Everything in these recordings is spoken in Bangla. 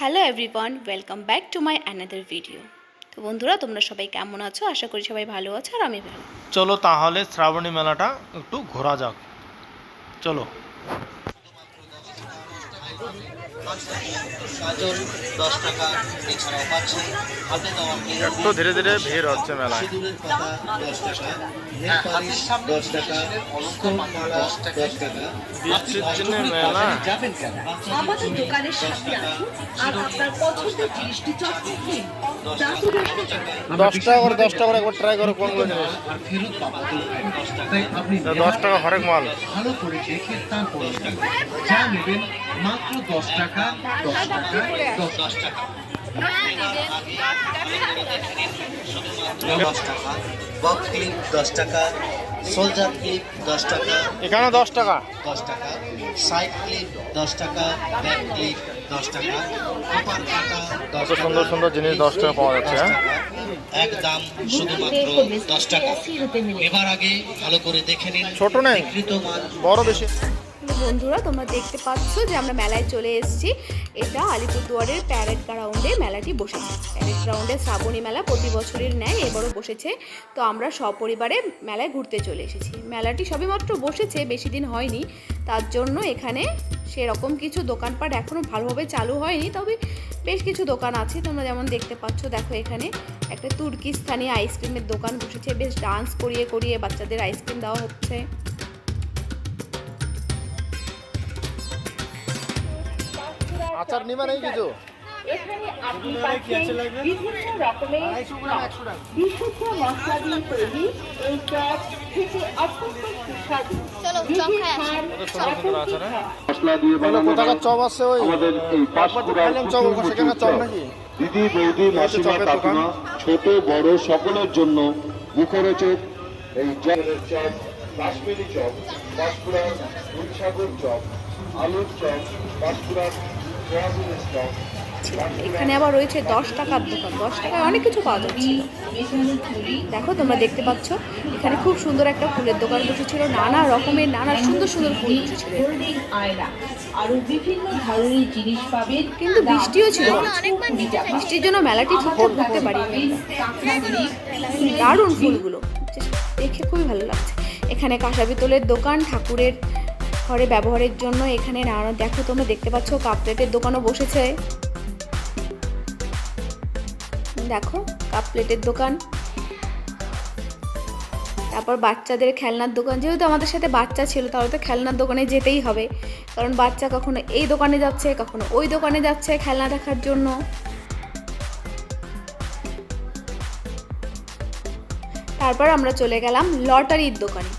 Hello everyone welcome back to my another video তো বন্ধুরা, তোমরা সবাই কেমন আছো? আশা করি সবাই ভালো আছো আর আমি ভালো। চলো তাহলে শ্রাবণী মেলাটা একটু ঘোরা যাক। চলো। গাজর দশ টাকা এছাড়াও পাচ্ছি। হাতে দেওয়া ধীরে ধীরে ভিড় হচ্ছে সিঁদুরের পাতা দশ টাকা নেল দশ টাকা মালা দশ টাকা। বৃষ্টির জন্য মেলা। যাবেন কেন? আমাদের দোকানের সামনে আসুন আর আপনার পছন্দের জিনিসটি যান দশ টাকা করে দশ টাকা করে একবার ট্রাই করো কোনগুলো জিনিস দশ টাকা হরেক মাল। ভালো করে দেখে তারপর যা নেবেন মাত্র দশ টাকা দশ টাকা দশ টাকা। দশ টাকা বক ক্লিপ দশ টাকা সোলজার ক্লিপ দশ টাকা এখানে দশ টাকা। দশ টাকা সাইড ক্লিপ দশ টাকা ব্যাক ক্লিপ দশ টাকা কপার কাটা দশ সুন্দর সুন্দর জিনিস দশ টাকা পাওয়া যাচ্ছে হ্যাঁ? এক দাম শুধুমাত্র দশ টাকা। এবার আগে ভালো করে দেখে নিন ছোট নেই বিকৃত বড় বেশি। বন্ধুরা, তোমরা দেখতে পাচ্ছ যে আমরা মেলায় চলে এসেছি। এটা আলিপুরদুয়ারের প্যারেড গ্রাউন্ডে মেলাটি বসেছে। প্যারেড গ্রাউন্ডে শ্রাবণী মেলা প্রতি বছরের ন্যায় এবারও বসেছে। তো আমরা সপরিবারে মেলায় ঘুরতে চলে এসেছি। মেলাটি সবেমাত্র বসেছে, বেশি দিন হয়নি। তার জন্য এখানে সেরকম কিছু দোকানপাট এখনও ভালোভাবে চালু হয়নি, তবে বেশ কিছু দোকান আছে। তোমরা যেমন দেখতে পাচ্ছ, দেখো এখানে একটা তুর্কিস্তানি আইসক্রিমের দোকান বসেছে। বেশ ডান্স করিয়ে করিয়ে বাচ্চাদের আইসক্রিম দেওয়া হচ্ছে। আচার নিবা নেই কিছু? এখানে আপনি পাচ্ছেন বিভিন্ন রকমের বিশুদ্ধ মশলা দিয়ে তৈরি এই চপ খেতে অত্যন্ত সুস্বাদু। হ্যাঁ। মশলা দিয়ে বানানো চপ আছে ওই? আমাদের এই পাঁশকুড়ার দিদি বৌদি মাসিমা। কাকিমা ছোট বড় সকলের জন্য মুখরোচক এই চপের চপ। কাশ্মীরি চপ পাঁশকুড়ার দুধসাগর চপ আলুর চপ পাঁশকুড়ার এখানে আবার রয়েছে দশ টাকার দোকান। দশ টাকায় অনেক কিছু পাওয়া যাচ্ছে। দেখো, তোমরা দেখতে পাচ্ছ, এখানে খুব সুন্দর একটা ফুলের দোকান বসেছিল। নানা রকমের, নানা সুন্দর সুন্দর ফুল বসেছিল। আরও কিন্তু বৃষ্টিও ছিল। বৃষ্টির জন্য মেলাটি ঠিকঠাক ঘুরতে পারিনি দারুণ ফুলগুলো। দেখে খুবই ভালো লাগছে। এখানে কাঁসা পিতলের দোকান, ঠাকুরের ঘরে ব্যবহারের জন্য এখানে নানা, দেখো তোমরা দেখতে পাচ্ছ কাপ প্লেটের দোকানও বসেছে। দেখো, কাপ প্লেটের দোকান। তারপর বাচ্চাদের খেলনার দোকান, যেহেতু আমাদের সাথে বাচ্চা ছিল, তাহলে তো খেলনার দোকানে যেতেই হবে। কারণ বাচ্চা কখনো এই দোকানে যাচ্ছে, কখনো ওই দোকানে যাচ্ছে খেলনা দেখার জন্য। তারপর আমরা চলে গেলাম লটারির দোকানে।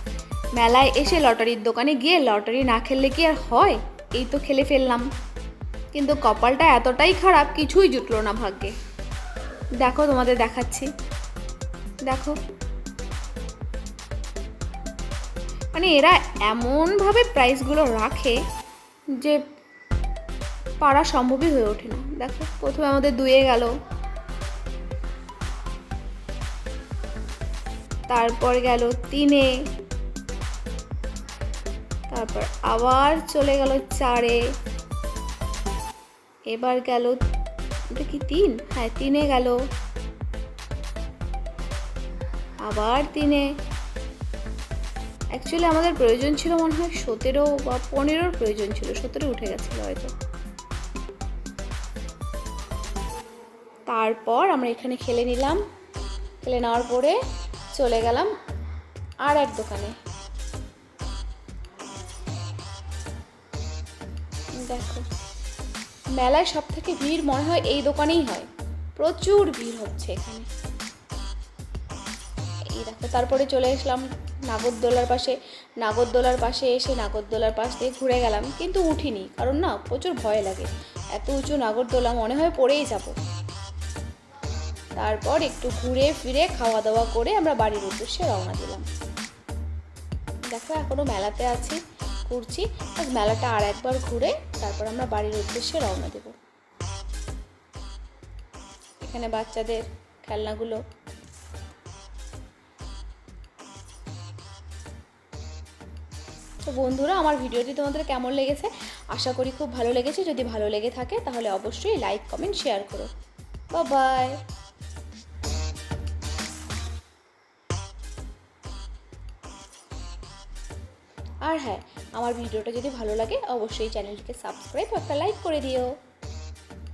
মেলায় এসে লটারির দোকানে গিয়ে লটারি না খেললে কি আর হয়? এই তো খেলে ফেললাম। কিন্তু কপালটা এতটাই খারাপ, কিছুই জুটলো না ভাগ্যে। দেখো তোমাদের দেখাচ্ছি। দেখো। মানে এরা এমনভাবে প্রাইসগুলো রাখে যে পারা সম্ভবই হয়ে ওঠে না। দেখো, প্রথমে আমাদের দুয়ে গেল। তারপর গেল তিনে। তারপর আবার চলে গেল চারে। এবার গেল, এটা কি তিন? হ্যাঁ তিনে গেল। আবার তিনে। অ্যাকচুয়ালি আমাদের প্রয়োজন ছিল মনে হয় সতেরো বা পনেরোর প্রয়োজন ছিল, সতেরো উঠে গেছিল হয়তো। তারপর আমরা এখানে খেলে নিলাম। খেলে নেওয়ার পরে চলে গেলাম আর এক দোকানে। দেখো। মেলায় সব থেকে ভিড় মনে হয় এই দোকানেই হয়। প্রচুর ভিড় হচ্ছে এখানে। এই দেখো, তারপরে চলে আসলাম নাগরদোলার পাশে। নাগরদোলার পাশে এসে নাগরদোলার পাশ দিয়ে ঘুরে গেলাম, কিন্তু উঠিনি, কারণ না প্রচুর ভয় লাগে। এত উঁচু নাগরদোলা মনে হয় পড়েই যাব। তারপর একটু ঘুরে ফিরে খাওয়া দাওয়া করে আমরা বাড়ির উদ্দেশ্যে রওনা দিলাম। দেখো, এখনও মেলাতে আছি। আজ মেলাটা আর একবার ঘুরে তারপর আমরা বাড়ির উদ্দেশ্যে রওনা দেব। এখানে বাচ্চাদের খেলনাগুলো। তো বন্ধুরা, আমার ভিডিওটি তোমাদের কেমন লেগেছে? আশা করি খুব ভালো লেগেছে। যদি ভালো লেগে থাকে, তাহলে অবশ্যই লাইক কমেন্ট শেয়ার করো। বাই আর হ্যাঁ আমার ভিডিওটা যদি ভালো লাগে অবশ্যই চ্যানেলটিকে সাবস্ক্রাইব একটা লাইক করে দিও।